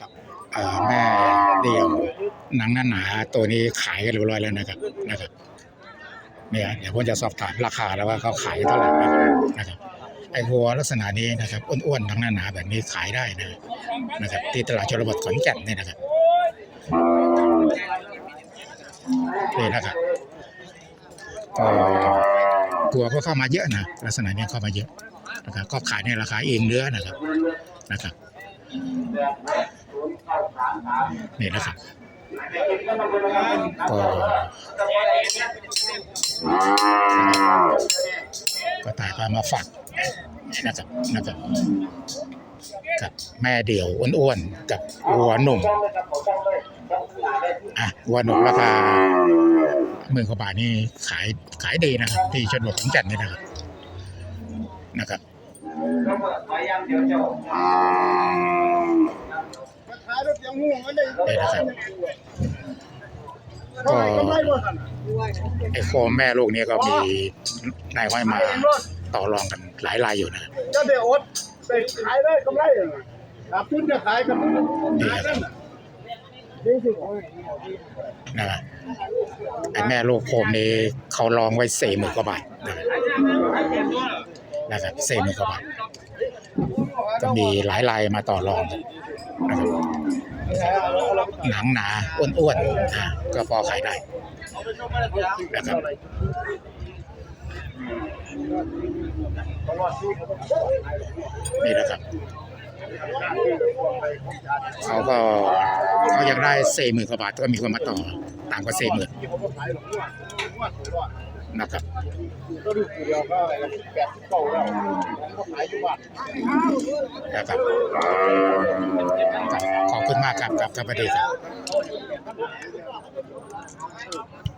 ครับแม่เดี่ยวหนังหนาหนาๆตัวนี้ขายกันเรียบร้อยแล้วนะครับนะครับเนี่ยเดี๋ยวผมจะสอบถามราคาแล้วว่าเขาขายเท่าไหร่นะครับไอ้วัวลักษณะนี้นะครับอ้วนๆหนังหนาหนาๆแบบนี้ขายได้นะนะครับที่ตลาดชลบทขอนแก่นนี่นะครับนี่นะครับก็ตัวก็เข้ามาเยอะนะลักษณะนี้เข้ามาเยอะนะครับก็ขายในราคาเองเนื้อนะครับนะครับ นี่นะครับ ก็ก็ถ่ายภาพมาฝากนะครับนะครับกับแม่เดี่ยวอ้วนๆกับวัวหนุ่มอะวัวหนุ่มราคาหมื่นกว่าบาทนี่ขายขายดีนะครับ ที่ชนบทขอนแก่นนี่นะครับนะครับ ขายรถยังห่วงกั นี่นะครับ ก็ไอ้โคมแม่ลูกนี้ก็มีนายห้อยมาต่อรองกันหลายรายอยู่นะก็เดี๋ยวอดไปขายได้กำไรขาดทุนจะขายกันนี่ครับนี่สินะไอ้แม่ลูกโคมนี้เขาลองไว้สี่หมื่นกว่าบาทนะครับนะครับสี่หมื่นกว่าบาทก็มีหลายรายมาต่อรอง นะครับหนังหนาอ้วนๆอะก็พอขายได้นะครับนี่นะครับเขาก็เขาอยากได้สี่หมื่นกว่าบาทก็มีคนมาต่อต่างกว่าสี่หมื่น นะครับก็ดูเดียวก็แปดสิบเก้าแล้วก็ขายอยู่บ้านนะครับขอบคุณมากครับครับครับสวัสดีครับ